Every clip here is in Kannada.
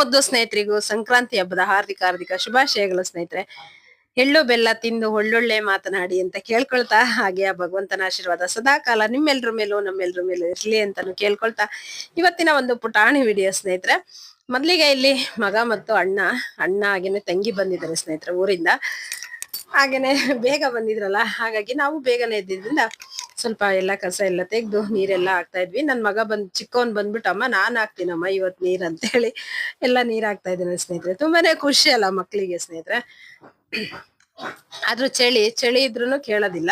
ಮುದ್ದು ಸ್ನೇಹಿತರಿಗೂ ಸಂಕ್ರಾಂತಿ ಹಬ್ಬದ ಹಾರ್ದಿಕ ಹಾರ್ದಿಕ ಶುಭಾಶಯಗಳು ಸ್ನೇಹಿತರೆ. ಎಳ್ಳು, ಬೆಲ್ಲ ತಿಂದು ಒಳ್ಳೊಳ್ಳೆ ಮಾತನಾಡಿ ಅಂತ ಕೇಳ್ಕೊಳ್ತಾ ಹಾಗೆ ಆ ಭಗವಂತನ ಆಶೀರ್ವಾದ ಸದಾ ಕಾಲ ನಿಮ್ಮೆಲ್ರ ಮೇಲೂ ನಮ್ಮೆಲ್ರ ಮೇಲೂ ಇರ್ಲಿ ಅಂತಾನು ಕೇಳ್ಕೊಳ್ತಾ ಇವತ್ತಿನ ಒಂದು ಪುಟಾಣಿ ವಿಡಿಯೋ ಸ್ನೇಹಿತರೆ. ಮೊದ್ಲಿಗೆ ಇಲ್ಲಿ ಮಗ ಮತ್ತು ಅಣ್ಣ ಅಣ್ಣ ಹಾಗೇನೆ ತಂಗಿ ಬಂದಿದ್ದಾರೆ ಸ್ನೇಹಿತರೆ ಊರಿಂದ. ಹಾಗೇನೆ ಬೇಗ ಬಂದಿದ್ರಲ್ಲ, ಹಾಗಾಗಿ ನಾವು ಬೇಗನೆ ಎದ್ದಿದ್ರಿಂದ ಸ್ವಲ್ಪ ಎಲ್ಲ ಕಸ ಎಲ್ಲ ತೆಗೆದು ನೀರೆಲ್ಲ ಹಾಕ್ತಾ ಇದ್ವಿ. ನನ್ ಮಗ ಬಂದ್ ಚಿಕ್ಕವನ್ ಬಂದ್ಬಿಟ್ಟು, ಅಮ್ಮ, ನಾನ್ ಹಾಕ್ತೀನಮ್ಮ, ಇವತ್ ನೀರ್ ಅಂತ ಹೇಳಿ ಎಲ್ಲ ನೀರ್ ಹಾಕ್ತಾ ಇದ್ದೀನಿ ಸ್ನೇಹಿತರೆ. ತುಂಬಾನೇ ಖುಷಿ ಅಲ್ಲ ಮಕ್ಳಿಗೆ ಸ್ನೇಹಿತರೆ. ಆದ್ರೂ ಚಳಿ ಚಳಿ ಇದ್ರೂನು ಕೇಳೋದಿಲ್ಲ.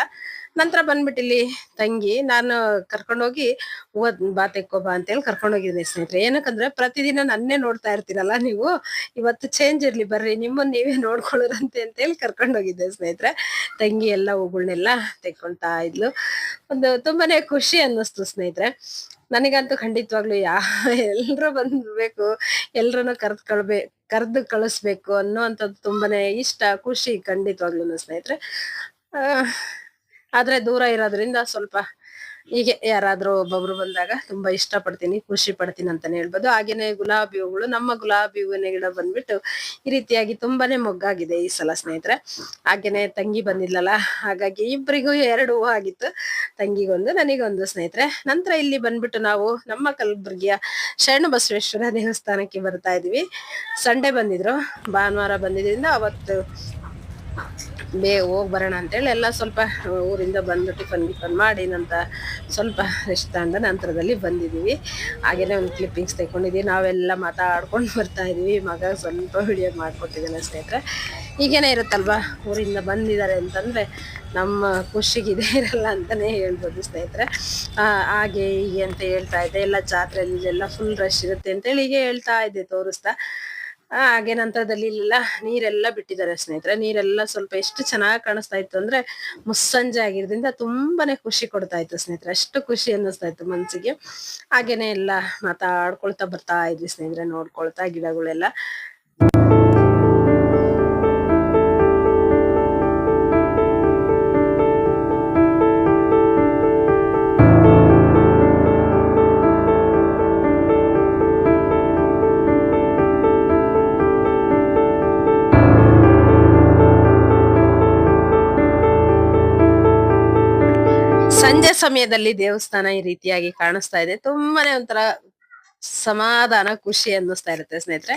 ನಂತರ ಬಂದ್ಬಿಟ್ಟು ತಂಗಿ, ನಾನು ಕರ್ಕೊಂಡೋಗಿ ಓದ್ ಬಾ ತೆಕ್ಕೋ ಬಾ ಅಂತೇಳಿ ಕರ್ಕೊಂಡೋಗಿದ್ದೀನಿ ಸ್ನೇಹಿತರೆ. ಏನಕ್ಕಂದ್ರೆ ಪ್ರತಿದಿನ ನನ್ನೇ ನೋಡ್ತಾ ಇರ್ತೀರಲ್ಲ ನೀವು, ಇವತ್ತು ಚೇಂಜ್ ಇರ್ಲಿ ಬರ್ರಿ, ನಿಮ್ಮನ್ನ ನೀವೇ ನೋಡ್ಕೊಳ್ಳೋರಂತೆ ಅಂತೇಳಿ ಕರ್ಕೊಂಡೋಗಿದ್ದೆ ಸ್ನೇಹಿತರೆ. ತಂಗಿ ಎಲ್ಲ ಹೂಗಳನ್ನೆಲ್ಲ ತೆಕ್ಕೊಳ್ತಾ ಇದ್ಲು. ಒಂದು ತುಂಬಾನೇ ಖುಷಿ ಅನ್ನಿಸ್ತು ಸ್ನೇಹಿತರೆ. ನನಗಂತೂ ಖಂಡಿತವಾಗ್ಲು ಯಾ, ಎಲ್ರು ಬಂದ್ಬೇಕು, ಎಲ್ರನ್ನು ಕರ್ದ್ ಕರೆದು ಕಳಿಸ್ಬೇಕು ಅನ್ನೋ ಅಂಥದ್ದು ತುಂಬಾನೇ ಇಷ್ಟ, ಖುಷಿ ಖಂಡಿತವಾಗ್ಲೂ ಸ್ನೇಹಿತರೆ. ಆದ್ರೆ ದೂರ ಇರೋದ್ರಿಂದ ಸ್ವಲ್ಪ ಹೀಗೆ ಯಾರಾದ್ರೂ ಒಬ್ಬೊಬ್ರು ಬಂದಾಗ ತುಂಬಾ ಇಷ್ಟ ಪಡ್ತೀನಿ ಖುಷಿ ಪಡ್ತೀನಿ ಅಂತಾನೆ ಹೇಳ್ಬೋದು. ಹಾಗೇನೆ ಗುಲಾಬಿ ಹೂಗಳು, ನಮ್ಮ ಗುಲಾಬಿ ಹೂವಿನ ಗಿಡ ಬಂದ್ಬಿಟ್ಟು ಈ ರೀತಿಯಾಗಿ ತುಂಬಾನೇ ಮೊಗ್ಗಾಗಿದೆ ಈ ಸಲ ಸ್ನೇಹಿತರೆ. ಹಾಗೇನೆ ತಂಗಿ ಬಂದಿದ್ಲಲ್ಲ, ಹಾಗಾಗಿ ಇಬ್ಬರಿಗೂ ಎರಡು ಹೂವು ಆಗಿತ್ತು. ತಂಗಿಗೊಂದು, ನನಗೊಂದು ಸ್ನೇಹಿತರೆ. ನಂತರ ಇಲ್ಲಿ ಬಂದ್ಬಿಟ್ಟು ನಾವು ನಮ್ಮ ಕಲಬುರ್ಗಿಯ ಶರಣ ಬಸವೇಶ್ವರ ದೇವಸ್ಥಾನಕ್ಕೆ ಬರ್ತಾ ಇದೀವಿ ಸಂಡೆ ಬಂದಿದ್ರು, ಭಾನುವಾರ ಬಂದಿದ್ರಿಂದ ಅವತ್ತು ಬೇ ಹೋಗಿ ಬರೋಣ ಅಂತೇಳಿ ಎಲ್ಲ ಸ್ವಲ್ಪ ಊರಿಂದ ಬಂದು ಟಿಫನ್ ಗಿಫನ್ ಮಾಡಿ ನಂತರ ಸ್ವಲ್ಪ ರೆಸ್ಟ್ ತಗೊಂಡ ನಂತರದಲ್ಲಿ ಬಂದಿದ್ದೀವಿ. ಹಾಗೆಯೇ ಒಂದು ಕ್ಲಿಪ್ಪಿಂಗ್ಸ್ ತೆಗೊಂಡಿದ್ದೀವಿ ನಾವೆಲ್ಲ ಮಾತಾಡ್ಕೊಂಡು ಬರ್ತಾ ಇದ್ದೀವಿ. ಮಗ ಸ್ವಲ್ಪ ವಿಡಿಯೋ ಮಾಡ್ಕೊಟ್ಟಿದ್ದಾನೆ ಸ್ನೇಹಿತರೆ. ಹೀಗೇನೆ ಇರುತ್ತಲ್ವಾ? ಊರಿಂದ ಬಂದಿದ್ದಾರೆ ಅಂತಂದರೆ ನಮ್ಮ ಖುಷಿಗೆ ಇದೇ ಇರಲ್ಲ ಅಂತಲೇ ಹೇಳ್ಬೋದು ಸ್ನೇಹಿತರೆ. ಹಾಗೆ ಹೀಗೆ ಅಂತ ಹೇಳ್ತಾ ಇದ್ದೆ. ಎಲ್ಲ ಜಾತ್ರೆಯಲ್ಲಿ ಎಲ್ಲ ಫುಲ್ ರಶ್ ಇರುತ್ತೆ ಅಂತೇಳಿ ಹೀಗೆ ಹೇಳ್ತಾ ಇದ್ದೆ, ತೋರಿಸ್ತಾ. ಹಾಗೆ ನಂತರದಲ್ಲಿ ಇಲ್ಲೆಲ್ಲ ನೀರೆಲ್ಲ ಬಿಟ್ಟಿದ್ದಾರೆ ಸ್ನೇಹಿತರೆ. ನೀರೆಲ್ಲ ಸ್ವಲ್ಪ ಎಷ್ಟು ಚೆನ್ನಾಗಿ ಕಾಣಿಸ್ತಾ ಇತ್ತು ಅಂದ್ರೆ ಮುಸ್ಸಂಜೆ ಆಗಿರೋದ್ರಿಂದ ತುಂಬಾನೇ ಖುಷಿ ಕೊಡ್ತಾ ಇತ್ತು ಸ್ನೇಹಿತರೆ. ಅಷ್ಟು ಖುಷಿ ಅನ್ನಿಸ್ತಾ ಇತ್ತು ಮನ್ಸಿಗೆ. ಹಾಗೇನೆ ಎಲ್ಲ ಮಾತಾಡ್ಕೊಳ್ತಾ ಬರ್ತಾ ಇದ್ವಿ ಸ್ನೇಹಿತರೆ, ನೋಡ್ಕೊಳ್ತಾ ಗಿಡಗಳೆಲ್ಲ. ಸಮಯದಲ್ಲಿ ದೇವಸ್ಥಾನ ಈ ರೀತಿಯಾಗಿ ಕಾಣಿಸ್ತಾ ಇದೆ. ತುಂಬಾನೇ ಒಂಥರ ಸಮಾಧಾನ, ಖುಷಿ ಅನ್ನಿಸ್ತಾ ಇರುತ್ತೆ ಸ್ನೇಹಿತರೆ.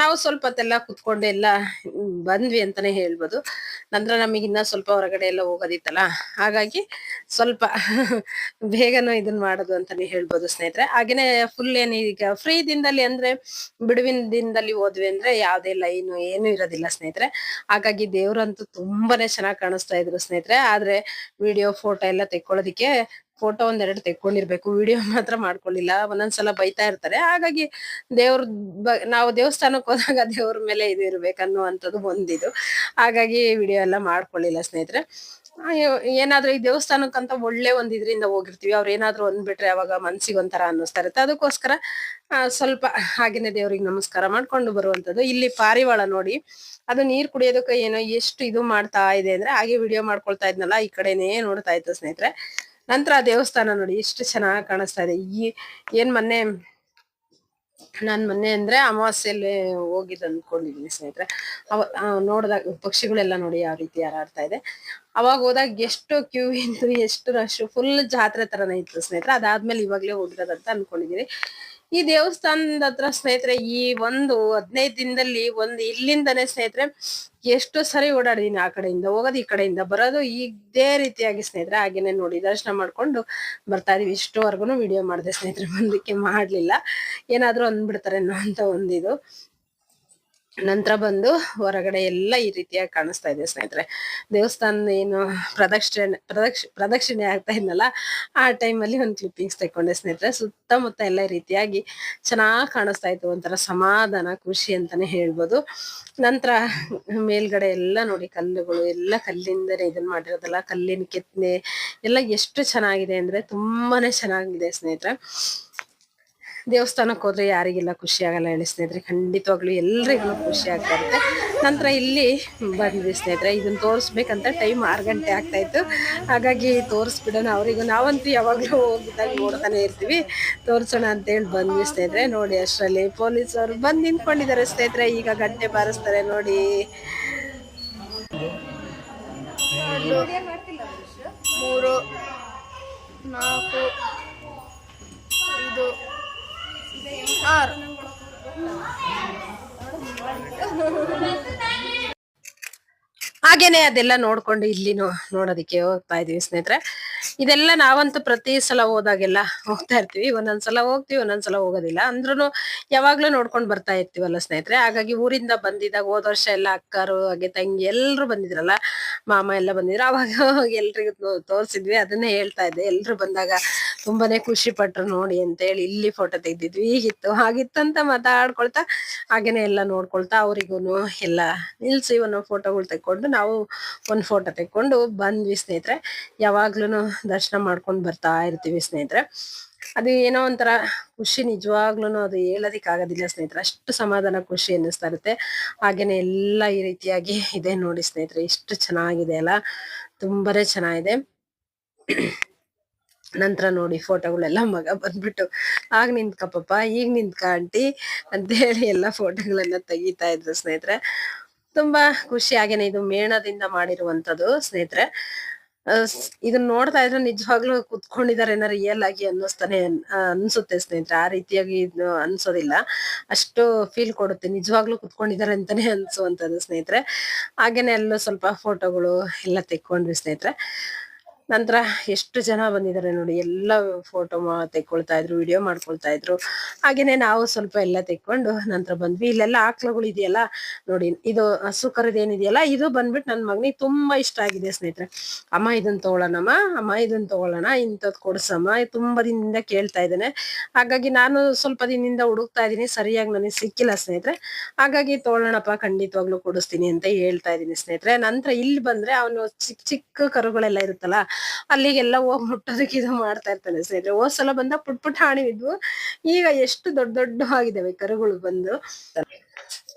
ನಾವು ಸ್ವಲ್ಪ ಹೊತ್ತೆಲ್ಲ ಕುತ್ಕೊಂಡು ಎಲ್ಲ ಬಂದ್ವಿ ಅಂತಾನೆ ಹೇಳ್ಬೋದು. ನಂತರ ನಮಗೆ ಇನ್ನ ಸ್ವಲ್ಪ ಹೊರಗಡೆ ಎಲ್ಲ ಹೋಗೋದಿತ್ತಲ್ಲ, ಹಾಗಾಗಿ ಸ್ವಲ್ಪ ಬೇಗನೂ ಇದನ್ನ ಮಾಡೋದು ಅಂತಾನೆ ಹೇಳ್ಬೋದು ಸ್ನೇಹಿತರೆ. ಹಾಗೇನೆ ಫುಲ್ ಏನು ಈಗ ಫ್ರೀ ದಿನದಲ್ಲಿ ಅಂದ್ರೆ ಬಿಡುವಿನ ದಿನದಲ್ಲಿ ಹೋದ್ವಿ ಅಂದ್ರೆ ಯಾವುದೇ ಲೈನು ಏನು ಇರೋದಿಲ್ಲ ಸ್ನೇಹಿತರೆ. ಹಾಗಾಗಿ ದೇವ್ರಂತೂ ತುಂಬಾನೇ ಚೆನ್ನಾಗಿ ಕಾಣಿಸ್ತಾ ಇದ್ರು ಸ್ನೇಹಿತರೆ. ಆದ್ರೆ ವಿಡಿಯೋ ಫೋಟೋ ಎಲ್ಲ ತೆಕ್ಕೊಳ್ಳೋದಿಕ್ಕೆ ಫೋಟೋ ಒಂದೆರಡು ತೆಕ್ಕೊಂಡಿರ್ಬೇಕು ವಿಡಿಯೋ ಮಾತ್ರ ಮಾಡ್ಕೊಳ್ಳಿಲ್ಲ, ಒಂದೊಂದ್ಸಲ ಬೈತಾ ಇರ್ತಾರೆ. ಹಾಗಾಗಿ ದೇವ್ರ ನಾವು ದೇವಸ್ಥಾನಕ್ಕೆ ಹೋದಾಗ ದೇವ್ರ ಮೇಲೆ ಇದು ಇರ್ಬೇಕನ್ನುವಂಥದ್ದು ಒಂದಿದು. ಹಾಗಾಗಿ ವಿಡಿಯೋ ಎಲ್ಲ ಮಾಡ್ಕೊಳ್ಳಿಲ್ಲ ಸ್ನೇಹಿತರೆ. ಏನಾದ್ರೂ ಈ ದೇವಸ್ಥಾನಕ್ಕಂತ ಒಳ್ಳೆ ಒಂದ್ ಇದ್ರಿಂದ ಹೋಗಿರ್ತೀವಿ. ಅವ್ರು ಏನಾದ್ರು ಅಂದ್ಬಿಟ್ರೆ ಅವಾಗ ಮನ್ಸಿಗೆ ಒಂಥರ ಅನ್ನಿಸ್ತಾ ಇರುತ್ತೆ. ಅದಕ್ಕೋಸ್ಕರ ಸ್ವಲ್ಪ ಹಾಗೇನೆ ದೇವ್ರಿಗೆ ನಮಸ್ಕಾರ ಮಾಡ್ಕೊಂಡು ಬರುವಂತದ್ದು ಇಲ್ಲಿ ಪಾರಿವಾಳ ನೋಡಿ, ಅದು ನೀರ್ ಕುಡಿಯೋದಕ್ಕೆ ಏನೋ ಎಷ್ಟು ಇದು ಮಾಡ್ತಾ ಇದೆ ಅಂದ್ರೆ, ಹಾಗೆ ವಿಡಿಯೋ ಮಾಡ್ಕೊಳ್ತಾ ಇದ್ನಲ್ಲ, ಈ ಕಡೆನೇ ನೋಡ್ತಾ ಇತ್ತು ಸ್ನೇಹಿತರೆ. ನಂತರ ದೇವಸ್ಥಾನ ನೋಡಿ, ಎಷ್ಟು ಚೆನ್ನಾಗಿ ಕಾಣಿಸ್ತಾ ಇದೆ. ಈ ಏನ್ ಮೊನ್ನೆ, ನಾನ್ ಮೊನ್ನೆ ಅಂದ್ರೆ ಅಮಾವಾಸ್ಯೆಯಲ್ಲಿ ಹೋಗಿದ್ದು ಅನ್ಕೊಂಡಿದೀನಿ ಸ್ನೇಹಿತರೆ. ಅವ ನೋಡಿದಾಗ ನೋಡ್ದಾಗ ಪಕ್ಷಿಗಳೆಲ್ಲ ನೋಡಿ ಯಾವ ರೀತಿ ಹಾರಾಡ್ತಾ ಇದೆ. ಅವಾಗ ಹೋದಾಗ ಎಷ್ಟು ಕ್ಯೂ ಇತ್ತು, ಎಷ್ಟು ರಶ್ ಫುಲ್ ಜಾತ್ರೆ ತರನೇ ಇತ್ತು ಸ್ನೇಹಿತರೆ. ಅದಾದ್ಮೇಲೆ ಇವಾಗ್ಲೇ ಹೋಗಿರೋದಂತ ಅನ್ಕೊಂಡಿದೀನಿ. ಈ ದೇವಸ್ಥಾನದ ಹತ್ರ ಸ್ನೇಹಿತರೆ, ಈ ಒಂದು ಹದಿನೈದು ದಿನದಲ್ಲಿ, ಒಂದು ಇಲ್ಲಿಂದನೇ ಸ್ನೇಹಿತರೆ ಎಷ್ಟು ಸರಿ ಓಡಾಡಿದೀನಿ ಆ ಕಡೆಯಿಂದ, ಹೋಗೋದು ಈ ಕಡೆಯಿಂದ, ಬರೋದು ಇದೇ ರೀತಿಯಾಗಿ ಸ್ನೇಹಿತರೆ, ಹಾಗೇನೆ ನೋಡಿ, ದರ್ಶನ ಮಾಡ್ಕೊಂಡು ಬರ್ತಾ ಇದೀವಿ. ಇಷ್ಟೋವರೆಗೂ ವಿಡಿಯೋ ಮಾಡಿದೆ ಸ್ನೇಹಿತರೆ ಬಂದಕ್ಕೆ ಮಾಡಲಿಲ್ಲ. ಏನಾದರೂ ಅಂದ್ಬಿಡ್ತಾರೆ ಅನ್ನೋ ಅಂತ ಒಂದಿದು. ನಂತರ ಬಂದು ಹೊರಗಡೆ ಎಲ್ಲ ಈ ರೀತಿಯಾಗಿ ಕಾಣಿಸ್ತಾ ಇದೆ ಸ್ನೇಹಿತರೆ. ದೇವಸ್ಥಾನ ಏನು ಪ್ರದಕ್ಷಿಣೆ, ಪ್ರದಕ್ಷ, ಪ್ರದಕ್ಷಿಣೆ ಆಗ್ತಾ ಇದ್ನಲ್ಲ, ಆ ಟೈಮಲ್ಲಿ ಒಂದು ಕ್ಲಿಪ್ಪಿಂಗ್ಸ್ ತೆಕ್ಕೊಂಡೆ ಸ್ನೇಹಿತರೆ. ಸುತ್ತಮುತ್ತ ಎಲ್ಲ ರೀತಿಯಾಗಿ ಚೆನ್ನಾಗಿ ಕಾಣಿಸ್ತಾ ಇತ್ತು, ಒಂಥರ ಸಮಾಧಾನ, ಖುಷಿ ಅಂತಾನೆ ಹೇಳ್ಬೋದು. ನಂತರ ಮೇಲ್ಗಡೆ ಎಲ್ಲ ನೋಡಿ ಕಲ್ಲುಗಳು, ಎಲ್ಲ ಕಲ್ಲಿಂದನೇ ಇದನ್ನ ಮಾಡಿರೋದಲ್ಲ, ಕಲ್ಲಿನ ಕೆತ್ತನೆ, ಎಲ್ಲ ಎಷ್ಟು ಚೆನ್ನಾಗಿದೆ ಅಂದ್ರೆ ತುಂಬಾನೇ ಚೆನ್ನಾಗಿದೆ ಸ್ನೇಹಿತರೆ. ದೇವಸ್ಥಾನಕ್ಕೆ ಹೋದ್ರೆ ಯಾರಿಗೆಲ್ಲ ಖುಷಿ ಆಗಲ್ಲ ಹೇಳಿ ಸ್ನೇಹಿತರೆ, ಖಂಡಿತವಾಗ್ಲೂ ಎಲ್ರಿಗೂ ಖುಷಿ ಆಗ್ತಾ ಇರುತ್ತೆ. ನಂತರ ಇಲ್ಲಿ ಬಂದ್ವಿ ಸ್ನೇಹಿತರೆ, ಇದನ್ನ ತೋರಿಸ್ಬೇಕಂತ ಟೈಮ್ ಆರು ಗಂಟೆ ಆಗ್ತಾ ಇತ್ತು. ಹಾಗಾಗಿ ತೋರಿಸ್ಬಿಡೋಣ ಅವರಿಗೂ. ನಾವಂತೂ ಯಾವಾಗಲೂ ಹೋಗಿದ್ದಾಗ ನೋಡ್ತಾನೆ ಇರ್ತೀವಿ. ತೋರಿಸೋಣ ಅಂತೇಳಿ ಬಂದ್ವಿ ಸ್ನೇಹಿತರೆ. ನೋಡಿ ಅಷ್ಟರಲ್ಲಿ ಪೊಲೀಸರು ಬಂದು ನಿಂತ್ಕೊಂಡಿದ್ದಾರೆ ಸ್ನೇಹಿತರೆ. ಈಗ ಗಂಟೆ ಬಾರಿಸ್ತಾರೆ ನೋಡಿ. ಮೂರು, ನಾಲ್ಕು, ಐದು ಆರು ಹಾಗೇನೆ ಅದೆಲ್ಲ ನೋಡ್ಕೊಂಡು ಇಲ್ಲಿ ನೋಡೋದಿಕ್ಕೆ ಹೋಗ್ತಾ ಇದೀವಿ ಸ್ನೇಹಿತರೆ. ಇದೆಲ್ಲ ನಾವಂತೂ ಪ್ರತಿ ಸಲ ಹೋದಾಗೆಲ್ಲ ಹೋಗ್ತಾ ಇರ್ತೀವಿ. ಒಂದೊಂದ್ಸಲ ಹೋಗ್ತಿವಿ, ಒಂದೊಂದ್ಸಲ ಹೋಗೋದಿಲ್ಲ. ಅಂದ್ರೂ ಯಾವಾಗ್ಲೂ ನೋಡ್ಕೊಂಡು ಬರ್ತಾ ಇರ್ತೀವಲ್ಲ ಸ್ನೇಹಿತರೆ. ಹಾಗಾಗಿ ಊರಿಂದ ಬಂದಿದ್ದಾಗ ಹೋದ ವರ್ಷ ಎಲ್ಲ ಅಕ್ಕರು, ಹಾಗೆ ತಂಗಿ ಎಲ್ರು ಬಂದಿದ್ರಲ್ಲ, ಮಾಮ ಎಲ್ಲ ಬಂದಿದ್ರು. ಅವಾಗ ಎಲ್ರಿಗೂ ತೋರ್ಸಿದ್ವಿ. ಅದನ್ನೇ ಹೇಳ್ತಾ ಇದ್ದೆ. ಎಲ್ರು ಬಂದಾಗ ತುಂಬಾನೇ ಖುಷಿ ಪಟ್ರು ನೋಡಿ ಅಂತ ಹೇಳಿ ಇಲ್ಲಿ ಫೋಟೋ ತೆಗ್ದಿದ್ವಿ. ಹೀಗಿತ್ತು ಅಂತ ಮಾತಾಡ್ಕೊಳ್ತಾ, ಹಾಗೇನೆ ಎಲ್ಲ ನೋಡ್ಕೊಳ್ತಾ ಅವ್ರಿಗೂ ಎಲ್ಲ ನಿಲ್ಸಿ ಒಂದೊಂದು ಫೋಟೋಗಳು ತೆಕ್ಕೊಂಡು ನಾವು ಒಂದು ಫೋಟೋ ತೆಕ್ಕೊಂಡು ಬಂದ್ವಿ ಸ್ನೇಹಿತರೆ. ಯಾವಾಗ್ಲೂ ದರ್ಶನ ಮಾಡ್ಕೊಂಡು ಬರ್ತಾ ಇರ್ತೀವಿ ಸ್ನೇಹಿತರೆ. ಅದು ಏನೋ ಒಂಥರ ಖುಷಿ ನಿಜವಾಗ್ಲೂ ಅದು ಹೇಳೋದಿಕ್ ಆಗೋದಿಲ್ಲ ಸ್ನೇಹಿತರೆ. ಅಷ್ಟು ಸಮಾಧಾನ, ಖುಷಿ ಅನ್ನಿಸ್ತಾ ಇರುತ್ತೆ. ಹಾಗೇನೆ ಎಲ್ಲ ಈ ರೀತಿಯಾಗಿ ಇದೆ ನೋಡಿ ಸ್ನೇಹಿತರೆ. ಎಷ್ಟು ಚೆನ್ನಾಗಿದೆ ಅಲ್ಲ. ತುಂಬಾನೇ ಚೆನ್ನಾಗಿದೆ. ನಂತರ ನೋಡಿ ಫೋಟೋಗಳೆಲ್ಲ ಮಗ ಬಂದ್ಬಿಟ್ಟು, ಆಗ ನಿಂತ್ಕಪ್ಪ ಈಗ ನಿಂತ್ಕ ಆಂಟಿ ಅಂತ ಹೇಳಿ ಎಲ್ಲ ಫೋಟೋಗಳನ್ನ ತೆಗಿತಾ ಇದ್ರು ಸ್ನೇಹಿತರೆ. ತುಂಬಾ ಖುಷಿ ಆಗೇನೆ ಇದು ಮೇಣದಿಂದ ಮಾಡಿರುವಂತದ್ದು ಸ್ನೇಹಿತರೆ. ಇದನ್ನ ನೋಡ್ತಾ ಇದ್ರೆ ನಿಜವಾಗ್ಲೂ ಏನಾರ ರಿಯಲ್ ಆಗಿ ಅನ್ನಿಸ್ತಾನೆ ಅನ್- ಅನ್ಸುತ್ತೆ ಸ್ನೇಹಿತರೆ. ಆ ರೀತಿಯಾಗಿ ಇದು ಅನ್ಸೋದಿಲ್ಲ. ಅಷ್ಟು ಫೀಲ್ ಕೊಡುತ್ತೆ. ನಿಜವಾಗ್ಲೂ ಕುತ್ಕೊಂಡಿದ್ದಾರೆ ಅಂತಾನೆ ಅನ್ಸುವಂತದ್ದು ಸ್ನೇಹಿತರೆ. ಹಾಗೇನೆ ಅಲ್ಲೂ ಸ್ವಲ್ಪ ಫೋಟೋಗಳು ಎಲ್ಲ ತೆಕ್ಕೊಂಡ್ವಿ ಸ್ನೇಹಿತರೆ. ನಂತರ ಎಷ್ಟು ಜನ ಬಂದಿದ್ದಾರೆ ನೋಡಿ, ಎಲ್ಲ ಫೋಟೋ ತೆಕ್ಕೊಳ್ತಾ ಇದ್ರು ವಿಡಿಯೋ ಮಾಡ್ಕೊಳ್ತಾ ಇದ್ರು. ಹಾಗೇನೆ ನಾವು ಸ್ವಲ್ಪ ಎಲ್ಲ ತೆಕ್ಕೊಂಡು ನಂತರ ಬಂದ್ವಿ. ಇಲ್ಲೆಲ್ಲ ಆಕ್ಳುಗಳು ಇದೆಯಲ್ಲ ನೋಡಿ, ಇದು ಹಸು ಏನಿದೆಯಲ್ಲ, ಇದು ಬಂದ್ಬಿಟ್ಟು ನನ್ನ ಮಗನಿಗೆ ತುಂಬಾ ಇಷ್ಟ ಆಗಿದೆ ಸ್ನೇಹಿತರೆ. ಅಮ್ಮ ಇದನ್ನ ತಗೊಳ್ಳೋಣಮ್ಮ ಅಮ್ಮ ಇದನ್ನ ತಗೊಳ್ಳೋಣ ಇಂಥದ್ ಕೊಡ್ಸಮ್ಮ ತುಂಬಾ ದಿನದಿಂದ ಕೇಳ್ತಾ ಇದ್ದಾನೆ. ಹಾಗಾಗಿ ನಾನು ಸ್ವಲ್ಪ ದಿನದಿಂದ ಹುಡುಕ್ತಾ ಇದೀನಿ ಸರಿಯಾಗಿ ನನಗೆ ಸಿಕ್ಕಿಲ್ಲ ಸ್ನೇಹಿತರೆ. ಹಾಗಾಗಿ ತಗೊಳ್ಳೋಣಪ್ಪ ಖಂಡಿತವಾಗ್ಲೂ ಕೊಡಿಸ್ತೀನಿ ಅಂತ ಹೇಳ್ತಾ ಇದ್ದೀನಿ ಸ್ನೇಹಿತರೆ. ನಂತರ ಇಲ್ಲಿ ಬಂದ್ರೆ ಅವನು ಚಿಕ್ಕ ಚಿಕ್ಕ ಕರುಗಳೆಲ್ಲ ಇರುತ್ತಲ್ಲ ಅಲ್ಲಿಗೆಲ್ಲ ಹೋಗಿ ಮುಟ್ಟೋದಕ್ಕೆ ಇದು ಮಾಡ್ತಾ ಇರ್ತಾನೆ ಸ್ನೇಹಿತರೆ. ಹೋದ್ ಸಲ ಬಂದಾಗ ಪುಟ್ ಪುಟ್ ಹಾಣಿ ಇದ್ವು ಈಗ ಎಷ್ಟು ದೊಡ್ಡ ದೊಡ್ಡ ಆಗಿದಾವೆ ಕರುಗಳು ಬಂದು.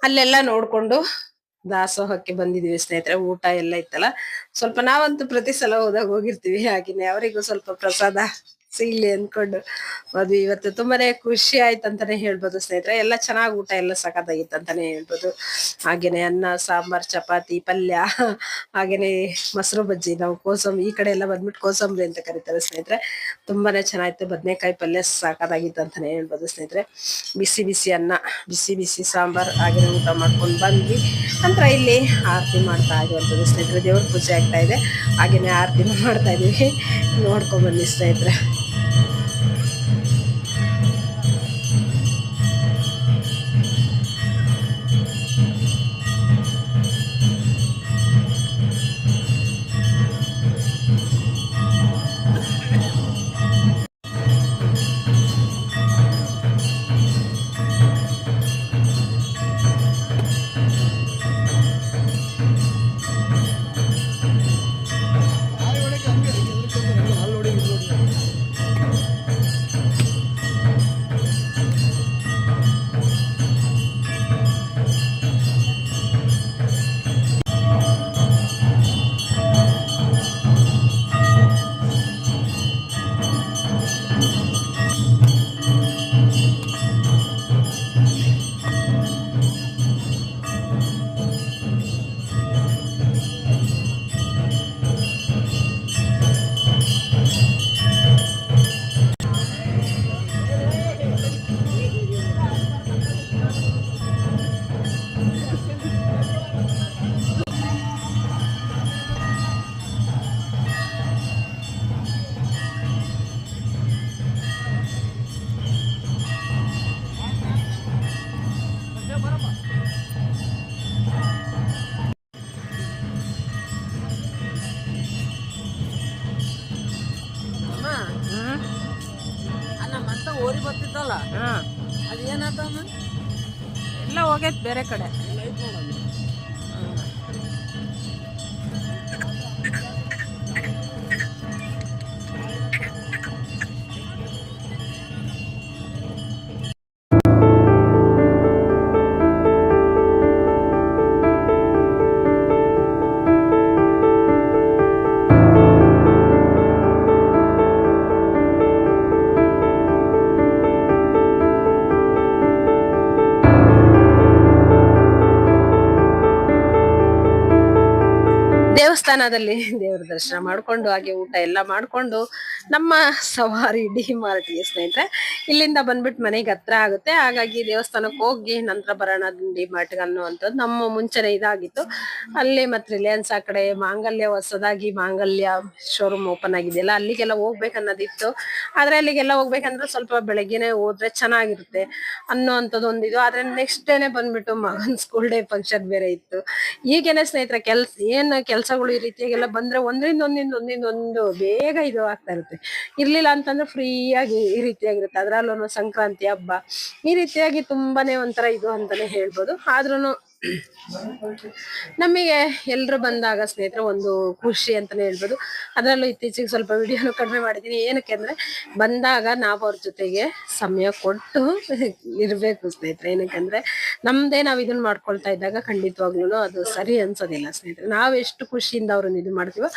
ಅಲ್ಲೆಲ್ಲ ನೋಡ್ಕೊಂಡು ದಾಸೋಹಕ್ಕೆ ಬಂದಿದೀವಿ ಸ್ನೇಹಿತರೆ. ಊಟ ಎಲ್ಲ ಇತ್ತಲ್ಲ. ಸ್ವಲ್ಪ ನಾವಂತೂ ಪ್ರತಿ ಸಲ ಹೋದಾಗ ಹೋಗಿರ್ತೀವಿ. ಹಾಗೇನೆ ಅವರಿಗೂ ಸ್ವಲ್ಪ ಪ್ರಸಾದ ಸಿಗ್ಲಿ ಅನ್ಕೊಂಡು ಮದ್ವಿ ಇವತ್ತು ತುಂಬಾನೇ ಖುಷಿ ಆಯ್ತು ಅಂತಾನೆ ಹೇಳ್ಬೋದು ಸ್ನೇಹಿತರೆ. ಎಲ್ಲ ಚೆನ್ನಾಗಿ ಊಟ ಎಲ್ಲ ಸಖತ್ತಾಗಿತ್ತು ಅಂತಾನೆ ಹೇಳ್ಬೋದು. ಹಾಗೇನೆ ಅನ್ನ, ಸಾಂಬಾರ್, ಚಪಾತಿ, ಪಲ್ಯ, ಹಾಗೇನೆ ಮೊಸರು ಬಜ್ಜಿ, ನಾವು ಕೋಸಂಬಿ ಈ ಕಡೆ ಎಲ್ಲ ಬಂದ್ಬಿಟ್ಟು ಕೋಸಂಬರಿ ಅಂತ ಕರೀತಾರೆ ಸ್ನೇಹಿತರೆ. ತುಂಬಾನೇ ಚೆನ್ನಾಗಿತ್ತು ಬದನೆಕಾಯಿ ಪಲ್ಯ ಸಾಕಾಗಿತ್ತು ಅಂತಾನೆ ಹೇಳ್ಬೋದು ಸ್ನೇಹಿತರೆ. ಬಿಸಿ ಬಿಸಿ ಅನ್ನ, ಬಿಸಿ ಬಿಸಿ ಸಾಂಬಾರ್ ಹಾಗೆ ಊಟ ಮಾಡ್ಕೊಂಡು ಬಂದ್ವಿ. ನಂತರ ಇಲ್ಲಿ ಆರತಿ ಮಾಡ್ತಾ ಇರುವಂಥದ್ದು ಸ್ನೇಹಿತರೆ. ದೇವ್ರ ಪೂಜೆ ಆಗ್ತಾ ಇದೆ. ಹಾಗೇನೆ ಆರತಿನೂ ಮಾಡ್ತಾ ಇದೀವಿ ನೋಡ್ಕೊಂಡ್ ಬನ್ನಿ ಸ್ನೇಹಿತರೆ. ಬರ್ತಿತ್ತಲ್ಲ ಅದ್ ಏನಾತಮ್ಮ ಎಲ್ಲ ಹೋಗೈತ್ ಬೇರೆ ಕಡೆ. ದೇವಸ್ಥಾನದಲ್ಲಿ ದೇವರ ದರ್ಶನ ಮಾಡ್ಕೊಂಡು ಹಾಗೆ ಊಟ ಎಲ್ಲ ಮಾಡ್ಕೊಂಡು ನಮ್ಮ ಸವಾರಿ ಡಿ ಮಾರ್ಟ್ಗೆ ಸ್ನೇಹಿತರೆ, ಇಲ್ಲಿಂದ ಬಂದ್ಬಿಟ್ಟು ಮನೆಗೆ ಹತ್ರ ಆಗುತ್ತೆ. ಹಾಗಾಗಿ ದೇವಸ್ಥಾನಕ್ಕೆ ಹೋಗಿ ನಂತರ ಬರೋಣ ಡಿ ಮಾರ್ಟ್ಗೆ ಅನ್ನುವಂಥದ್ದು ನಮ್ಮ ಮುಂಚೆನೆ ಇದಾಗಿತ್ತು. ಅಲ್ಲಿ ಮತ್ತೆ ರಿಲಯನ್ಸ್ ಆ ಕಡೆ ಮಾಂಗಲ್ಯ ಹೊಸದಾಗಿ ಮಾಂಗಲ್ಯ ಶೋರೂಮ್ ಓಪನ್ ಆಗಿದೆಯಲ್ಲ, ಅಲ್ಲಿಗೆಲ್ಲ ಹೋಗ್ಬೇಕನ್ನೋದಿತ್ತು. ಆದರೆ ಅಲ್ಲಿಗೆಲ್ಲ ಹೋಗ್ಬೇಕಂದ್ರೆ ಸ್ವಲ್ಪ ಬೆಳಗ್ಗೆನೆ ಹೋದ್ರೆ ಚೆನ್ನಾಗಿರುತ್ತೆ ಅನ್ನೋಂಥದ್ದು ಇದು. ಆದ್ರೆ ನೆಕ್ಸ್ಟ್ ಡೇನೆ ಬಂದ್ಬಿಟ್ಟು ಮಗನ್ ಸ್ಕೂಲ್ ಡೇ ಫಂಕ್ಷನ್ ಬೇರೆ ಇತ್ತು. ಈಗೇನೆ ಸ್ನೇಹಿತರೆ, ಕೆಲಸ ಏನು ಕೆಲಸಗಳು ಈ ರೀತಿಯಾಗೆಲ್ಲ ಬಂದ್ರೆ ಒಂದ್ರಿಂದ ಒಂದಿಂದ ಒಂದಿಂದ ಒಂದು ಬೇಗ ಇದು ಆಗ್ತಾ ಇರುತ್ತೆ. ಇರ್ಲಿಲ್ಲ ಅಂತಂದ್ರೆ ಫ್ರೀ ಆಗಿ ಈ ರೀತಿಯಾಗಿರುತ್ತೆ. ಅದ್ರಲ್ಲೂ ಸಂಕ್ರಾಂತಿ ಹಬ್ಬ. ಈ ರೀತಿಯಾಗಿ ತುಂಬಾನೇ ಒಂಥರ ಇದು ಅಂತಾನೆ ಹೇಳ್ಬೋದು. ಆದ್ರೂನು ನಮಗೆ ಎಲ್ಲರೂ ಬಂದಾಗ ಸ್ನೇಹಿತರೆ ಒಂದು ಖುಷಿ ಅಂತಾನೆ ಹೇಳ್ಬೋದು. ಅದರಲ್ಲೂ ಇತ್ತೀಚೆಗೆ ಸ್ವಲ್ಪ ವಿಡಿಯೋನು ಕಡಿಮೆ ಮಾಡಿದ್ದೀನಿ. ಏನಕ್ಕೆ ಅಂದರೆ ಬಂದಾಗ ನಾವು ಅವ್ರ ಜೊತೆಗೆ ಸಮಯ ಕೊಟ್ಟು ಇರಬೇಕು ಸ್ನೇಹಿತರೆ. ಏನಕ್ಕೆ ನಮ್ಮದೇ ನಾವು ಇದನ್ನ ಮಾಡ್ಕೊಳ್ತಾ ಇದ್ದಾಗ ಖಂಡಿತವಾಗ್ಲೂ ಅದು ಸರಿ ಅನ್ಸೋದಿಲ್ಲ ಸ್ನೇಹಿತರೆ. ನಾವು ಎಷ್ಟು ಖುಷಿಯಿಂದ ಅವ್ರನ್ನ ಇದು ಮಾಡ್ತೀವೋ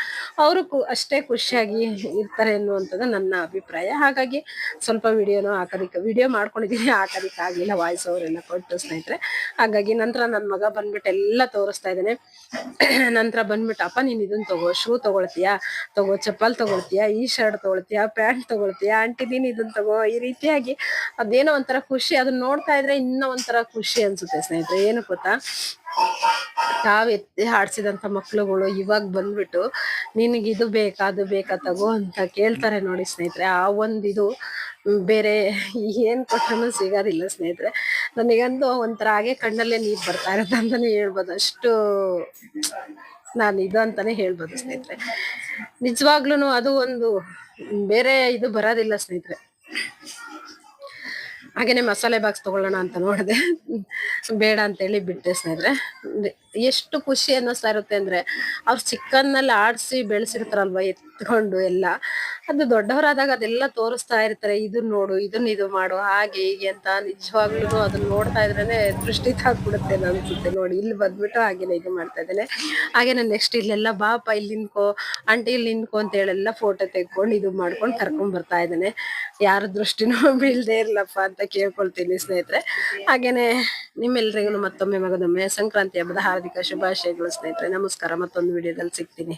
ಅವರು ಅಷ್ಟೇ ಖುಷಿಯಾಗಿ ಇರ್ತಾರೆ ಅನ್ನುವಂಥದ್ದು ನನ್ನ ಅಭಿಪ್ರಾಯ. ಹಾಗಾಗಿ ಸ್ವಲ್ಪ ವಿಡಿಯೋನು ಹಾಕೋದಿಕ್ಕೆ ವಿಡಿಯೋ ಮಾಡ್ಕೊಂಡಿದ್ದೀನಿ ಹಾಕೋದಿಕ್ಕಾಗಲಿಲ್ಲ ವಾಯ್ಸ್ ಅವರೆಲ್ಲ ಕೊಟ್ಟು ಸ್ನೇಹಿತರೆ. ಹಾಗಾಗಿ ನಂತರ ನನ್ನ ಮಗ ಬಂದ್ಬಿಟ್ಟು ಎಲ್ಲ ತೋರಿಸ್ತಾ ಇದ್ದಾನೆ. ನಂತರ ಬಂದ್ಬಿಟ್ಟು, ಅಪ್ಪ, ನೀನ್ ಇದನ್ನ ತಗೋ ಶೂ ತಗೊಳ್ತೀಯಾ? ತಗೋ, ಚಪ್ಪಲ್ ತಗೊಳ್ತೀಯಾ? ಈ ಶರ್ಟ್ ತಗೊಳ್ತೀಯಾ? ಪ್ಯಾಂಟ್ ತಗೊಳ್ತೀಯಾ? ಆಂಟಿ, ನೀನ್ ಇದನ್ನ ತಗೋ. ಈ ರೀತಿಯಾಗಿ ಅದೇನೋ ಒಂಥರ ಖುಷಿ ಅದನ್ನ ನೋಡ್ತಾ ಇದ್ರೆ ಇನ್ನೂ ಒಂಥರ ಖುಷಿ ಅನ್ಸುತ್ತೆ ಸ್ನೇಹಿತರೆ. ಏನು ಗೊತ್ತಾ? ತಾವ್ ಎತ್ತಿ ಹಾಡ್ಸಿದಂತ ಮಕ್ಳುಗಳು ಇವಾಗ ಬಂದ್ಬಿಟ್ಟು, ನಿನಗೆ ಇದು ಬೇಕಾ? ಅದು ಬೇಕಾ? ತಗೋ ಅಂತ ಕೇಳ್ತಾರೆ ನೋಡಿ ಸ್ನೇಹಿತರೆ. ಆ ಒಂದ್ ಇದು ಬೇರೆ ಏನ್ ಕೊಟ್ಟರು ಸಿಗೋದಿಲ್ಲ ಸ್ನೇಹಿತರೆ. ನನಗಂತೂ ಒಂಥರ ಹಾಗೆ ಕಣ್ಣಲ್ಲೇ ನೀರು ಬರ್ತಾ ಇರುತ್ತೆ ಅಂತಾನೆ ಹೇಳ್ಬೋದು. ಅಷ್ಟು ನಾನು ಇದು ಅಂತಾನೆ ಹೇಳ್ಬೋದು ಸ್ನೇಹಿತರೆ. ನಿಜವಾಗ್ಲೂ ಅದು ಒಂದು ಬೇರೆ ಇದು ಬರೋದಿಲ್ಲ ಸ್ನೇಹಿತರೆ. ಹಾಗೇನೆ ಮಸಾಲೆ ಬಾಕ್ಸ್ ತಗೊಳ್ಳೋಣ ಅಂತ ನೋಡಿದೆ. ಬೇಡ ಅಂತೇಳಿ ಬಿಟ್ಟೆ ಸ್ನೇಹಿತರೆ. ಎಷ್ಟು ಖುಷಿ ಅನ್ನಿಸ್ತಾ ಇರುತ್ತೆ ಅಂದ್ರೆ ಅವ್ರು ಚಿಕ್ಕನ್ನಲ್ಲಿ ಆಡಿಸಿ ಬೆಳೆಸಿರ್ತಾರಲ್ವ ಎತ್ಕೊಂಡು ಎಲ್ಲ. ಅದು ದೊಡ್ಡವರಾದಾಗ ಅದೆಲ್ಲ ತೋರಿಸ್ತಾ ಇರ್ತಾರೆ ಇದನ್ನ ನೋಡು ಇದನ್ನ ಇದು ಮಾಡು, ಹಾಗೆ ಹೀಗೆ ಅಂತ ನಿಜವಾಗ್ಲೂ ಅದನ್ನ ನೋಡ್ತಾ ಇದ್ರೇನೆ ದೃಷ್ಟಿ ತಾಕ್ಬಿಡುತ್ತೆ ಅನ್ಸುತ್ತೆ ನೋಡಿ. ಇಲ್ಲಿ ಬಂದ್ಬಿಟ್ಟು ಹಾಗೇನೆ ಇದು ಮಾಡ್ತಾ ಇದ್ದೇನೆ. ಹಾಗೇನೆ ನೆಕ್ಸ್ಟ್ ಇಲ್ಲೆಲ್ಲ ಬಾಪ ಇಲ್ಲಿ ನಿಂತ್ಕೋ, ಆಂಟಿ ಇಲ್ಲಿ ನಿಂತ್ಕೋ ಅಂತ ಹೇಳೆಲ್ಲ ಫೋಟೋ ತೆಗ್ಕೊಂಡು ಇದು ಮಾಡ್ಕೊಂಡು ಕರ್ಕೊಂಡ್ ಬರ್ತಾ ಇದ್ದಾನೆ. ಯಾರ ದೃಷ್ಟಿನೂ ಬೀಳ್ದೇ ಇರ್ಲಪ್ಪ ಅಂತ ಕೇಳ್ಕೊಳ್ತೀನಿ ಸ್ನೇಹಿತರೆ. ಹಾಗೇನೆ ನಿಮ್ಮೆಲ್ರಿಗೂ ಮತ್ತೊಮ್ಮೆ ಮಗದೊಮ್ಮೆ ಸಂಕ್ರಾಂತಿ ಹಬ್ಬದ ಹಾರ್ದಿಕ ಶುಭಾಶಯಗಳು ಸ್ನೇಹಿತರೆ. ನಮಸ್ಕಾರ ಮತ್ತೊಂದು ವಿಡಿಯೋದಲ್ಲಿ ಸಿಗ್ತೀನಿ.